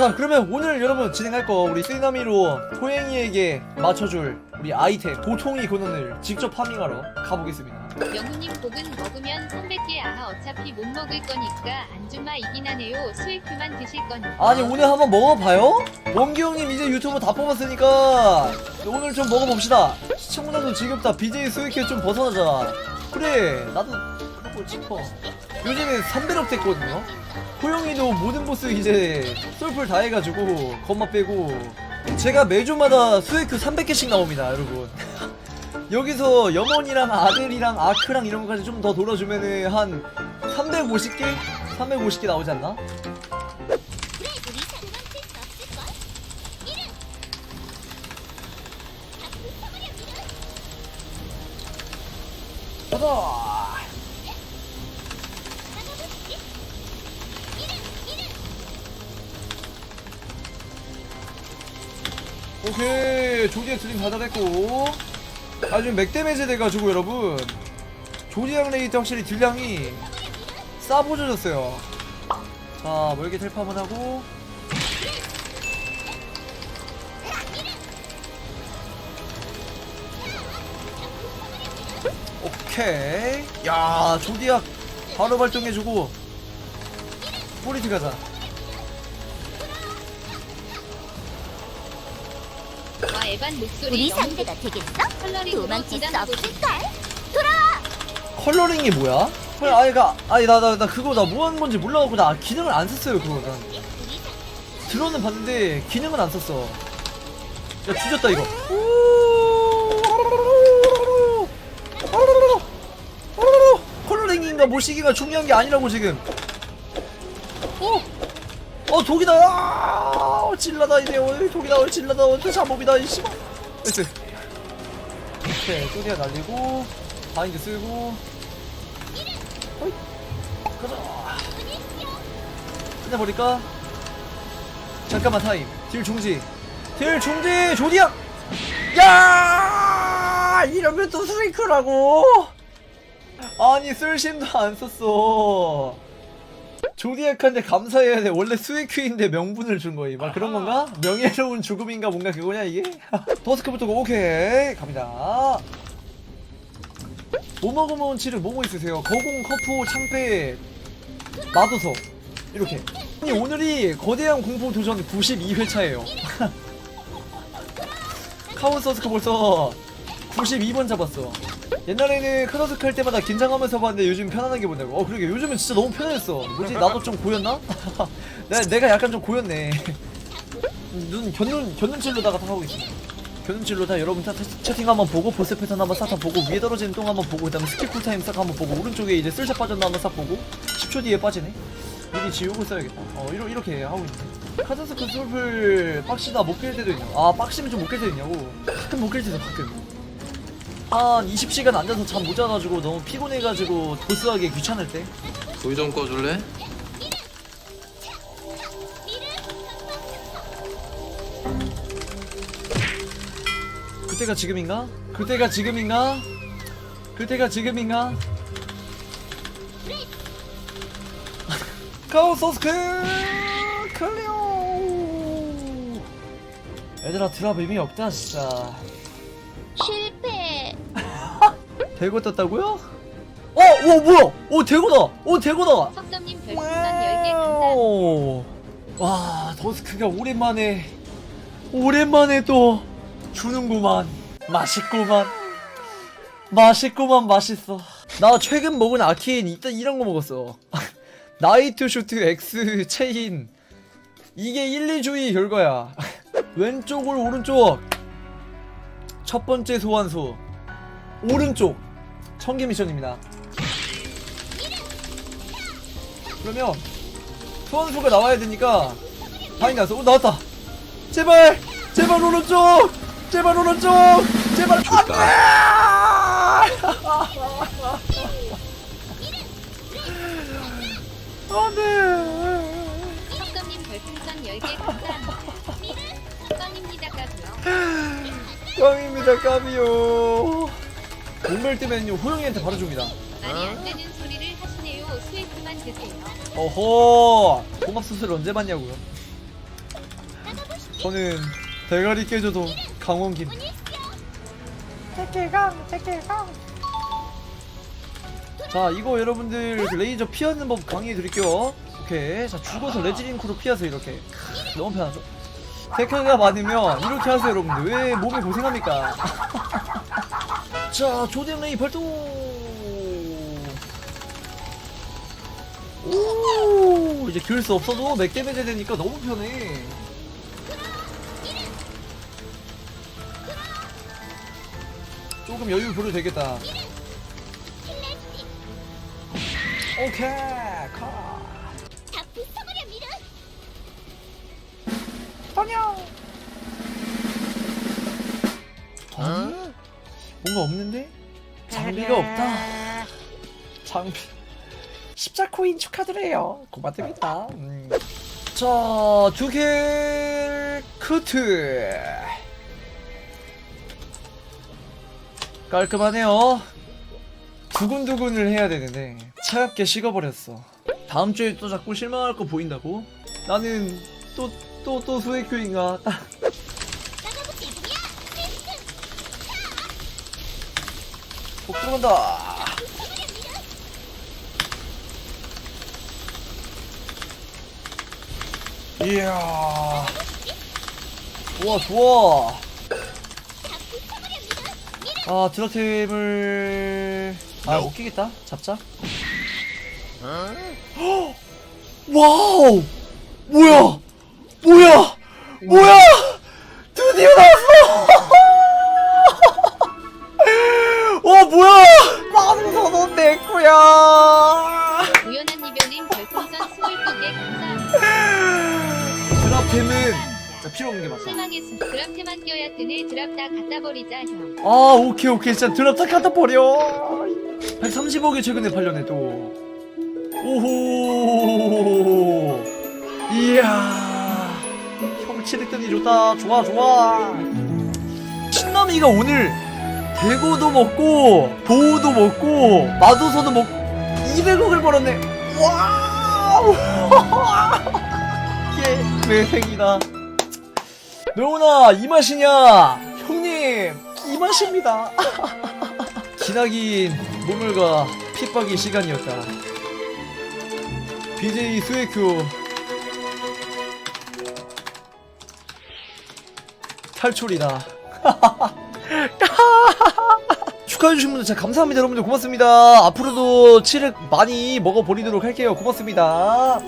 자 그러면 오늘 여러분 진행할 거 우리 쓰나미로 호행이에게 맞춰줄 우리 아이템 도통이 근원을 직접 파밍하러 가보겠습니다 영훈님 복은 먹으면 300개 아마 어차피 못 먹을 거니까 안주마 이긴 하네요. 수익큐만 드실 거니까. 아니 오늘 한번 먹어봐요? 원기 형님 이제 유튜브 다 뽑았으니까 오늘 좀 먹어봅시다 시청자도 지겹다 BJ 스위키에 좀 벗어나자 그래 나도 그러고 싶어 요즘에 300억 됐거든요 호영이도 모든 보스 이제 솔플 다 해가지고 겁마 빼고 제가 매주마다 스웨크 300개씩 나옵니다 여러분 여기서 염원이랑 아들이랑 아크랑 이런 거까지 좀 더 돌아주면은 한 350개? 350개 나오지 않나? 가자! 오케이. 조디악 슬림 받아냈고. 아 지금 맥데메지 돼가지고 여러분. 조디악 레이트 확실히 딜량이 싸보져졌어요. 자 멀게 텔파 한번 하고. 오케이. 야 조디악 바로 발동해주고 포리티 가자 와 에반 목소리 우리 너무 상대가 되겠어? 컬러링으로 도망칠 수 부담하고 없을걸? 컬러링이 뭐야? 그래, 아니, 가, 아니, 나, 나, 나 그거 나 뭐 하는 건지 몰라갖고 나 기능을 안 썼어요, 그거. 난. 들어는 봤는데 기능은 안 썼어. 야, 뒤졌다, 이거. 컬러링인가 뭐 시기가 중요한 게 아니라고, 지금. 어! 어, 독이다! 아, 어, 질라다, 이제. 어, 독이다, 어, 질라다, 어, 잠복이다, 이씨. 나이스. 오케이, 쪼디가 날리고, 바인드 쓰고, 어이, 가자. 끝내버릴까? 잠깐만 타임. 딜 중지. 딜 중지! 조디악! 야! 이러면 또 스트레이크라고! 아니, 쓸심도 안 썼어. 조디악한테 감사해야 돼. 원래 스웨큐인데 명분을 준 거임. 막 그런 건가? 명예로운 죽음인가 뭔가 그거냐, 이게? 버스크부터 오케이. 갑니다. 뭐 먹으면 치를 뭐뭐 있으세요? 거공, 커프, 창패, 마도서 이렇게 아니 오늘이 거대한 공포 도전 92회차예요 카운서스크 벌써 92번 잡았어 옛날에는 할 때마다 긴장하면서 봤는데 요즘 편안하게 본다고. 어 그러게. 요즘은 진짜 너무 편해졌어. 뭐지? 나도 좀 고였나? 내가, 내가 약간 좀 고였네. 눈 견눈 견눈질로다가 다 하고 있어. 견눈질로 다 여러분 다 채팅 한번 보고 보스 패턴 한번 싹 다 보고 위에 떨어지는 똥 한번 보고 그다음에 스킬 쿨타임 싹 한번 보고 오른쪽에 이제 쓸샷 빠졌나 한번 싹 보고 10초 뒤에 빠지네. 미리 지우고 써야겠다. 어 이러, 이렇게 하고 있는데 카자스크 솔플 빡시다 못 깰 때도 있냐 아 빡시면 좀 못 깰 때도 있냐고. 가끔 못 깰 때도 가끔 한 20시간 앉아서 잠 못 자가지고 너무 피곤해가지고 보스하기 귀찮을 때 불 좀 꺼줄래? 그때가 지금인가? 그때가 지금인가? 그때가 지금인가? 카오소스크 클리오 얘들아 드랍 의미 없다 진짜 실패. 대고 떴다고요? 어! 오 뭐야! 오 대고다! 오 대고다! 석점님 별풍선 10개 감사합니다. 와우. 와 더스크가 오랜만에 오랜만에 또 주는구만 맛있구만 맛있구만 맛있어 나 최근 먹은 아키엔 일단 이런 거 먹었어 나이트 슈트 X 체인 이게 1, 2주의 결과야 왼쪽을 오른쪽 첫 번째 소환수 오른쪽 청계 미션입니다. 그러면 소환수가 나와야 되니까 다행 나왔어. 어 나왔다. 제발! 제발 오른쪽! 제발 오른쪽! 제발 안돼! 안돼 별풍선 10개 감사합니다. 꽝입니다 까고요. 꽝입니다 까비요 몸멜 때면요 호영이한테 바로 줍니다. 말이 안 되는 소리를 하시네요. 스웨트만 드세요. 어허 고맙 수술 언제 받냐고요? 저는 대가리 깨져도 강원김. 자 이거 여러분들 그 레이저 피하는 법 강의해 드릴게요. 오케이. 자 죽어서 레지링크로 피하세요 이렇게. 너무 편하죠? 데카가 많으면 이렇게 하세요 여러분들. 왜 몸이 고생합니까 자 조대형 레이 발동 오 이제 기울 수 없어도 맥 데미지 되니까 너무 편해 조금 여유 부려도 되겠다 오케이 다 부숴버려 미르. 아니? 뭔가 없는데? 장비가 없다. 장비. 십자 코인 축하드려요. 고맙습니다. 음. 자, 두개 크트. 깔끔하네요. 두근두근을 해야 되는데 차갑게 식어버렸어. 다음 주에 또 자꾸 실망할 거 보인다고? 나는 또 또또 수액교인가? 복 들어간다. 이야. 좋아, 좋아. 아, 드라템을. 아, 못 끼겠다. 잡자. 헉! 와우! 뭐야! 뭐야! 뭐야! 드디어 나왔어! 뭐야! 만선원 내 거야! 우연한 이별님 별풍선 22개 감사합니다. 드랍템은 진짜 필요 없는 게 맞다. 실망했음. 드랍템만 껴야 뜨네. 드랍 다 갖다 버리자 형. 아 오케이 오케이 진짜 드랍 다 갖다 버려. 130억이 최근에 팔렸네 또. 오호. 이야. 형 치르더니 좋다. 좋아 좋아. 신남이가 오늘 대고도 먹고 보우도 먹고 마도서도 먹고 200억을 벌었네. 와우. 이게 매생이다. 명훈아 이 맛이냐? 형님 이 맛입니다. 기나긴 몸물과 핍박의 시간이었다. BJ 수에큐 탈출이다. 축하해주신 분들 진짜 감사합니다 여러분들. 고맙습니다. 앞으로도 치륵 많이 먹어버리도록 할게요. 고맙습니다